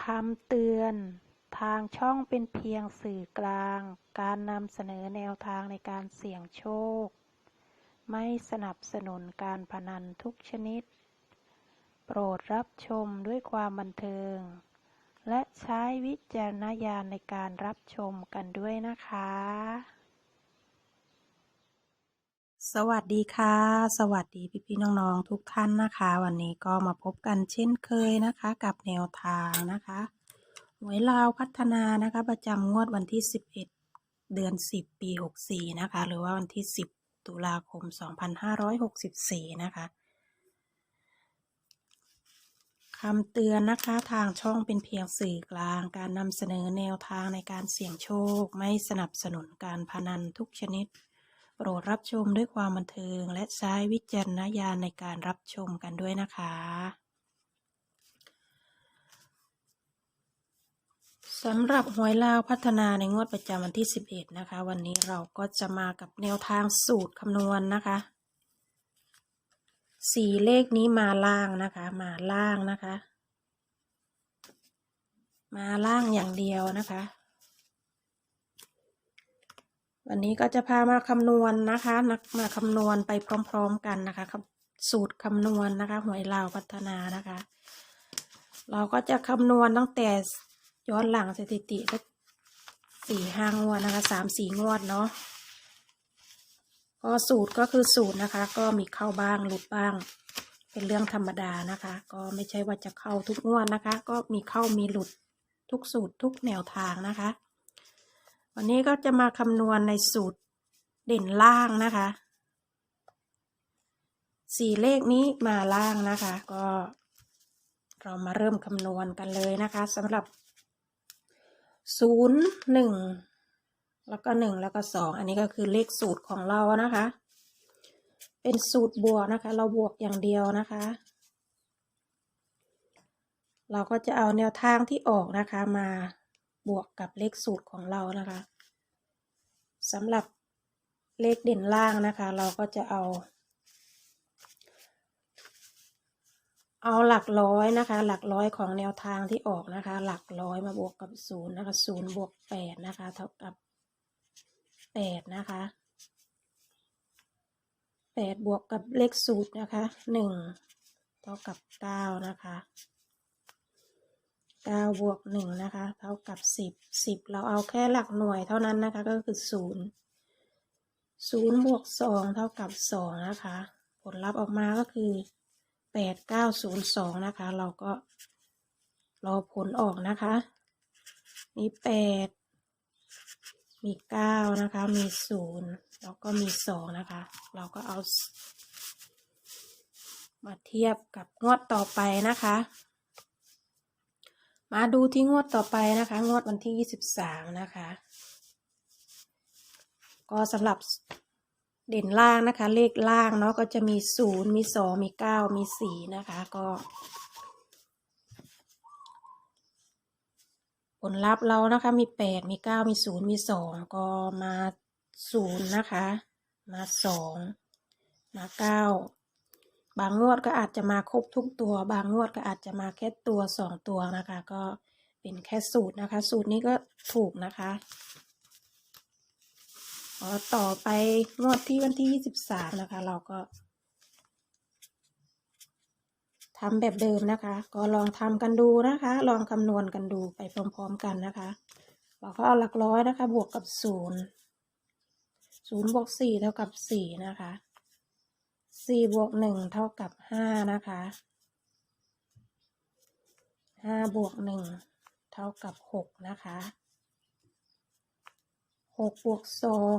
คำเตือน ทางช่องเป็นเพียงสื่อกลาง การนำเสนอแนวทางในการเสี่ยงโชค ไม่สนับสนุนการพนันทุกชนิด โปรดรับชมด้วยความบันเทิง และใช้วิจารณญาณในการรับชมกันด้วยนะคะ สวัสดีค่ะ สวัสดีพี่ๆน้องๆทุกท่านนะคะ วันนี้ก็มาพบกันเช่นเคยนะคะ กับแนวทางนะคะหวยลาวพัฒนานะคะ ประจำงวดวันที่ 11 เดือน 10 ปี 64 นะคะ หรือว่าวันที่ 10 ตุลาคม 2564 นะคะคำเตือนนะคะทางช่องเป็นเพียงสื่อกลาง การนำเสนอแนวทางในการเสี่ยงโชค ไม่สนับสนุนการพนันทุกชนิด รดรับชมด้วยความบันเทิง และใช้วิจารณญาณในการรับชมกันด้วยนะคะ สำหรับหวยลาวพัฒนาในงวดประจำวันที่ 11 นะคะ วันนี้เราก็จะมากับแนวทางสูตรคำนวณนะคะสี่เลขนี้มาล่างนะคะ มาล่างนะคะ มาล่างอย่างเดียวนะคะ วันนี้ก็จะพามาคำนวณนะคะ มาคำนวณไปพร้อม ๆกันนะคะครับสูตรคำนวณนะคะหวยลาวพัฒนานะคะ เราก็จะคำนวณตั้งแต่ย้อนหลังสถิติก็สี่ห้างวดนะคะสามสี่งวดเนาะก็สูตรก็คือสูตรนะคะ ก็มีเข้าบ้างหลุดบ้าง เป็นเรื่องธรรมดานะคะ ก็ไม่ใช่ว่าจะเข้าทุกงวดนะคะ ก็มีเข้ามีหลุดทุกสูตรทุกแนวทางนะคะ วันนี้ก็จะมาคำนวณในสูตรเด่นล่างนะคะสี่เลขนี้มาล่างนะคะ ก็เรามาเริ่มคำนวณกันเลยนะคะสำหรับศูนย์หนึ่งแล้วก็หนึ่งแล้วก็สองอันนี้ก็คือเลขสูตรของเรานะคะ เป็นสูตรบวกนะคะ เราบวกอย่างเดียวนะคะ เราก็จะเอาแนวทางที่ออกนะคะมา บวกกับเลขสูตรของเรานะคะสำหรับเลขเด่นล่างนะคะ เราก็จะเอา เอาหลักร้อยนะคะ หลักร้อยของแนวทางที่ออกนะคะ หลักร้อยมาบวกกับศูนย์นะคะศูนย์บวกแปดนะคะ เท่ากับแปดนะคะแปดบวกกับเลขสูตรนะคะหนึ่งเท่ากับเก้านะคะ เก้าบวกหนึ่งนะคะเท่ากับสิบสิบเราเอาแค่หลักหน่วยเท่านั้นนะคะก็คือศูนย์ศูนย์บวกสองเท่ากับสองนะคะ ผลลัพธ์ออกมาก็คือแปดเก้าศูนย์สองนะคะ เราก็รอผลออกนะคะ มีแปดมีเก้านะคะ มีศูนย์แล้วก็มีสองนะคะ เราก็เอา มาเทียบกับงวดต่อไปนะคะ มาดูที่งวดต่อไปนะคะ งวดวันที่ยี่สิบสามนะคะ ก็สำหรับเด่นล่างนะคะ เลขล่างเนาะก็จะมีศูนย์มีสองมีเก้ามีสี่นะคะ ก็ ผลลัพธ์เรานะคะ มีแปดมีเก้ามีศูนย์มีสองก็มาศูนย์นะคะ มาสองมาเก้า บางงวดก็อาจจะมาครบทุกตัว บางงวดก็อาจจะมาแค่ตัวสองตัวนะคะ ก็เป็นแค่สูตรนะคะ สูตรนี้ก็ถูกนะคะอต่อไปงวดที่วันที่ยี่สิบสามนะคะ เราก็ทำแบบเดิมนะคะ ก็ลองทำกันดูนะคะ ลองคำนวณกันดูไปพร้อมๆกันนะคะเราก็เอาหลักร้อยนะคะ บวกกับศูนย์ศูนย์บวกสี่เท่ากับสี่นะคะ สี่บวกหนึ่งเท่ากับห้านะคะห้าบวกหนึ่งเท่ากับหกนะคะหกบวกสอง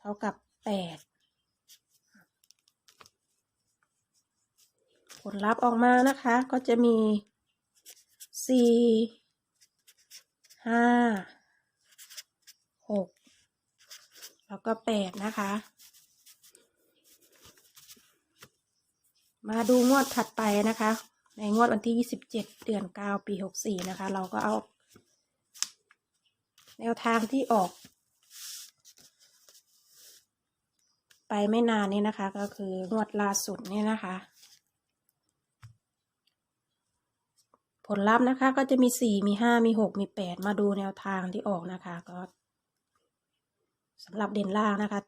เท่ากับแปดผลลัพธ์ออกมานะคะก็จะมีสี่ห้าหกแล้วก็แปดนะคะ มาดูงวดถัดไปนะคะ ในงวดวันที่ 27 เดือน 9 ปี 64 นะคะ เราก็เอา แนวทางที่ออก ไปไม่นานนี้นะคะ ก็คืองวดล่าสุดนี่นะคะผผลลัพธ์นะคะก็จะมีสี่มีห้ามีหกมีแปดมาดูแนวทางที่ออกนะคะก็สำหรับเด่นล่างนะคะ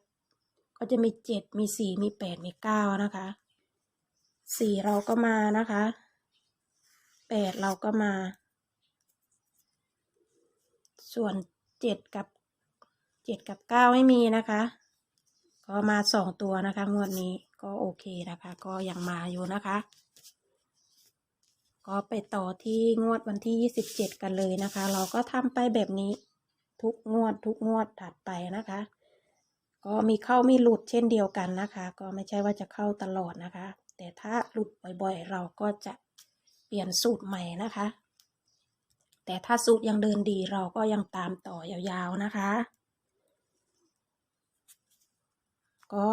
ก็จะมีเจ็ดมีสี่มีแปดมีเก้านะคะ สี่เราก็มานะคะแปดเราก็มา ส่วนเจ็ดกับเจ็ดกับเก้าไม่มีนะคะ ก็มาสองตัวนะคะงวดนี้ก็โอเคนะคะ ก็ยังมาอยู่นะคะ ก็ไปต่อที่งวดวันที่ยี่สิบเจ็ดกันเลยนะคะ เราก็ทำไปแบบนี้ทุกงวดทุกงวดถัดไปนะคะ ก็มีเข้ามีหลุดเช่นเดียวกันนะคะ ก็ไม่ใช่ว่าจะเข้าตลอดนะคะ แต่ถ้าหลุดบ่อยๆ เราก็จะเปลี่ยนสูตรใหม่นะคะ แต่ถ้าสูตรยังเดินดีเราก็ยังตามต่อยาวๆนะคะ ก็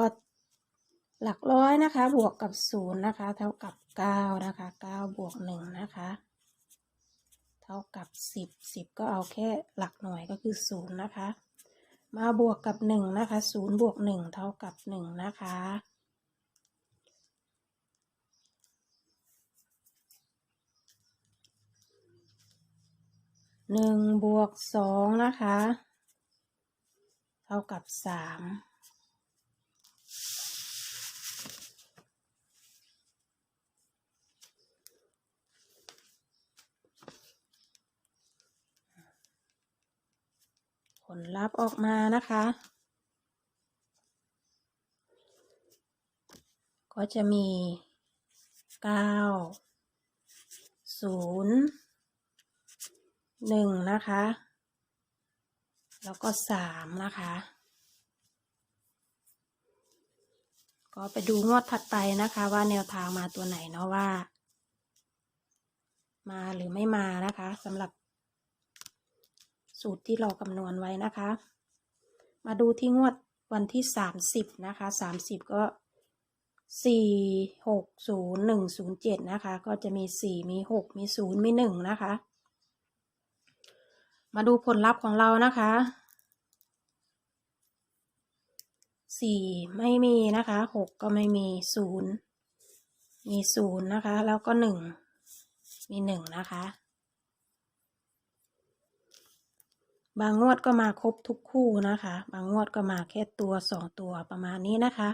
หลักร้อยนะคะ บวกกับศูนย์นะคะ เท่ากับเก้านะคะเก้าบวกหนึ่งนะคะ เท่ากับสิบสิบก็เอาแค่หลักหน่วยก็คือศูนย์นะคะ มาบวกกับหนึ่งนะคะศูนย์บวกหนึ่งเท่ากับหนึ่งนะคะ หนึ่งบวกสองนะคะ เท่ากับสามผลลัพธ์ออกมานะคะ ก็จะมีเก้าศูนย์ หนึ่งนะคะ แล้วก็สามนะคะ ก็ไปดูงวดถัดไปนะคะว่าแนวทางมาตัวไหนเนาะว่า มาหรือไม่มานะคะสำหรับ สูตรที่เราคำนวณไว้นะคะ มาดูที่งวดวันที่สามสิบนะคะสามสิบก็สี่หกศูนย์หนึ่งศูนย์เจ็ดนะคะ ก็จะมีสี่มีหกมีศูนย์มีหนึ่งนะคะ มาดูผลลัพธ์ของเรานะคะสี่ไม่มีนะคะหกก็ไม่มีศูนย์มีศูนย์นะคะ แล้วก็หนึ่งมีหนึ่งนะคะ บางงวดก็มาครบทุกคู่นะคะ บางงวดก็มาแค่ตัวสองตัวประมาณนี้นะคะ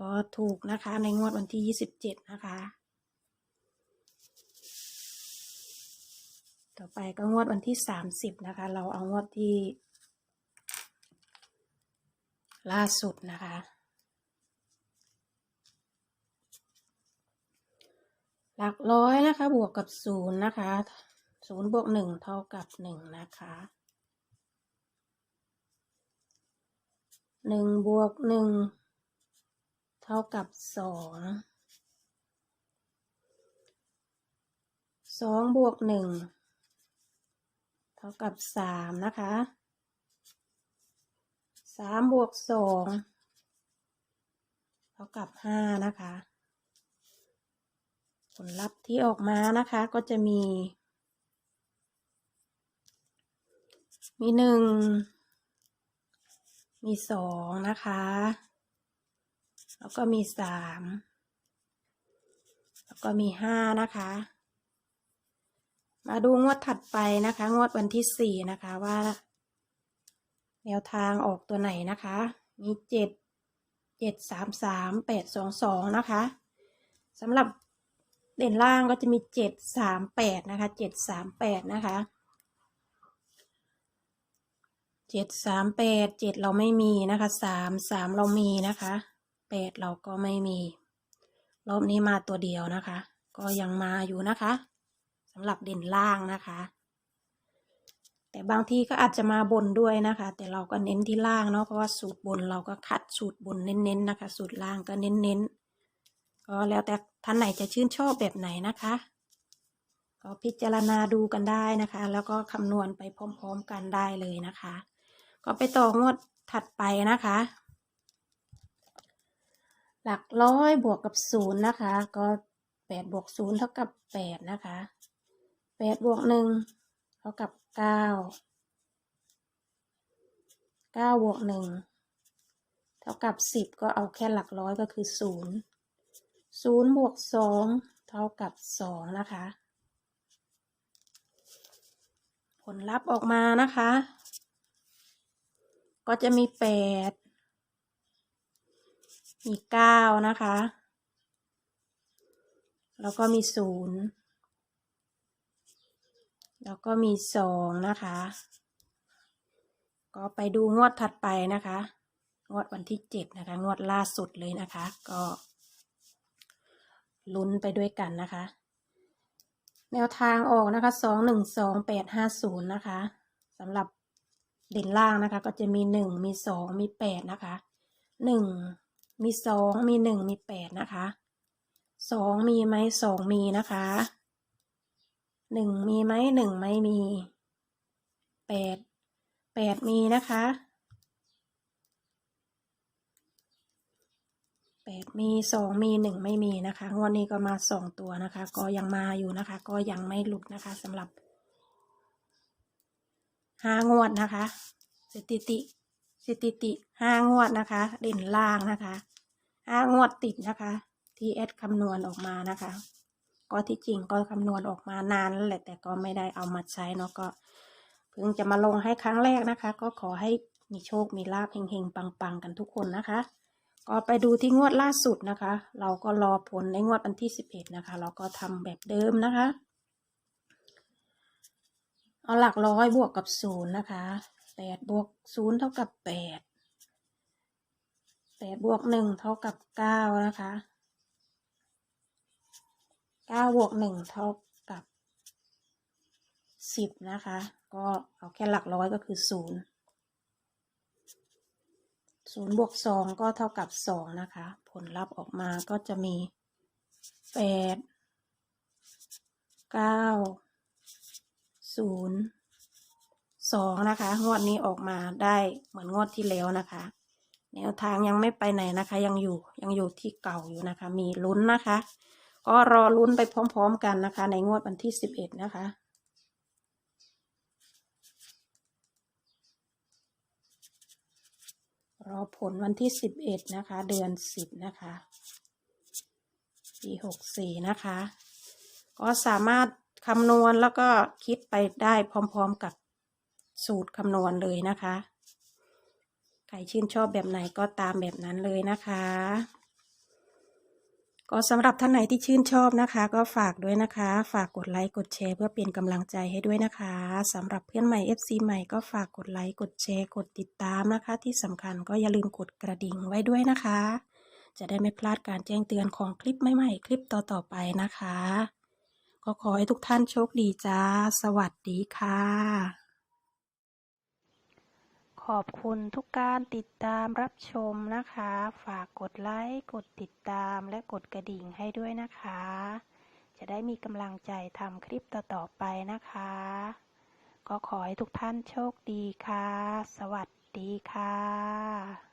ก็ถูกนะคะในงวดวันที่ยี่สิบเจ็ดนะคะ ต่อไปก็งวดวันที่สามสิบนะคะ เราเอางวดที่ ล่าสุดนะคะ หลักร้อยนะคะ บวกกับศูนย์นะคะศูนย์บวกหนึ่งเท่ากับหนึ่งนะคะหนึ่งบวกหนึ่งเท่ากับสองสองบวกหนึ่ง เท่ากับสามนะคะสามบวกสองเท่ากับห้านะคะ ผลลัพธ์ที่ออกมานะคะก็จะมี มีหนึ่งมีสองนะคะ แล้วก็มีสามแล้วก็มีห้านะคะ มาดูงวดถัดไปนะคะ งวดวันที่สี่นะคะว่า แนวทางออกตัวไหนนะคะ มีเจ็ดเจ็ดสามสามแปดสองสองนะคะสำหรับเด่นล่างก็จะมีเจ็ดสามแปดนะคะเจ็ดสามแปดนะคะเจ็ดสามแปดเจ็ดเราไม่มีนะคะสามสามเรามีนะคะแปดเราก็ไม่มี รอบนี้มาตัวเดียวนะคะ ก็ยังมาอยู่นะคะ สำหรับเด่นล่างนะคะ แต่บางทีก็อาจจะมาบนด้วยนะคะ แต่เราก็เน้นที่ล่างเนาะเพราะว่าสูตรบนเราก็คัดสูตรบนเน้นๆนะคะ สูตรล่างก็เน้นๆก็แล้วแต่ท่านไหนจะชื่นชอบแบบไหนนะคะ ก็พิจารณาดูกันได้นะคะ แล้วก็คำนวณไปพร้อมๆกันได้เลยนะคะ ก็ไปต่องวดถัดไปนะคะหลักร้อยบวกกับศูนย์นะคะ ก็แปดบวกศูนย์เท่ากับแปดนะคะ แปดบวกหนึ่งเท่ากับเก้าเก้าบวกหนึ่งเท่ากับสิบก็เอาแค่หลักร้อยก็คือศูนย์ศูนย์บวกสองเท่ากับสองนะคะ ผลลัพธ์ออกมานะคะ ก็จะมีแปดมีเก้านะคะ แล้วก็มีศูนย์ แล้วก็มีสองนะคะ ก็ไปดูงวดถัดไปนะคะ งวดวันที่เจ็ดนะคะ งวดล่าสุดเลยนะคะ ก็ลุ้นไปด้วยกันนะคะ แนวทางออกนะคะสองหนึ่งสองแปดห้าศูนย์นะคะสำหรับเด่นล่างนะคะ ก็จะมีหนึ่งมีสองมีแปดนะคะหนึ่งมีสองมีหนึ่งมีแปดนะคะสองมีไหมสองมีนะคะ หนึ่งมีไหมหนึ่งไม่มีแปดแปดมีนะคะแปดมีสองมีหนึ่งไม่มีนะคะงวดนี้ก็มาสองตัวนะคะ ก็ยังมาอยู่นะคะ ก็ยังไม่หลุดนะคะสำหรับห้างวดนะคะ สถิติสถิติห้างวดนะคะ เด่นล่างนะคะห้างวดติดนะคะ ที่แอดคำนวณออกมานะคะ ก็ที่จริงก็คำนวณออกมานานแล้วแหละแต่ก็ไม่ได้เอามาใช้เนาะก็เพิ่งจะมาลงให้ครั้งแรกนะคะ ก็ขอให้มีโชคมีลาภเฮงๆ ปังๆ กันทุกคนนะคะ ก็ไปดูที่งวดล่าสุดนะคะ เราก็รอผลในงวดวันที่สิบเอ็ดนะคะ เราก็ทำแบบเดิมนะคะ เอาหลักร้อยบวกกับศูนย์นะคะแปดบวกศูนย์เท่ากับแปดแปดบวกหนึ่งเท่ากับเก้านะคะ ก้าบวกหนึ่งเท่ากับสิบนะคะ ก็เอาแค่หลักร้อยก็คือศูนย์ศูนย์บวกสองก็เท่ากับสองนะคะ ผลลัพธ์ออกมาก็จะมีแปดเก้าศูนย์สองนะคะ งวดนี้ออกมาได้เหมือนงวดที่แล้วนะคะ แนวทางยังไม่ไปไหนนะคะ ยังอยู่ยังอยู่ที่เก่าอยู่นะคะ มีลุ้นนะคะ ก็รอลุ้นไปพร้อม ๆ กันนะคะ ในงวดวันที่สิบเอ็ดนะคะ รอผลวันที่สิบเอ็ดนะคะ เดือนสิบนะคะปีหกสี่นะคะ ก็สามารถคำนวณแล้วก็คิดไปได้พร้อม ๆกับสูตรคำนวณเลยนะคะ ใครชื่นชอบแบบไหนก็ตามแบบนั้นเลยนะคะ ก็สำหรับท่านไหนที่ชื่นชอบนะคะ ก็ฝากด้วยนะคะ ฝากกดไลค์กดแชร์เพื่อเป็นกำลังใจให้ด้วยนะคะสำหรับเพื่อนใหม่ FC ใหม่ก็ฝากกดไลค์กดแชร์กดติดตามนะคะ ที่สำคัญก็อย่าลืมกดกระดิ่งไว้ด้วยนะคะ จะได้ไม่พลาดการแจ้งเตือนของคลิปใหม่ๆ คลิปต่อๆไปนะคะ ก็ขอให้ทุกท่านโชคดีจ้า สวัสดีค่ะ ขอบคุณทุกการติดตามรับชมนะคะ ฝากกดไลค์ กดติดตามและกดกระดิ่งให้ด้วยนะคะ จะได้มีกำลังใจทำคลิปต่อๆไปนะคะ ก็ขอให้ทุกท่านโชคดีค่ะ สวัสดีค่ะ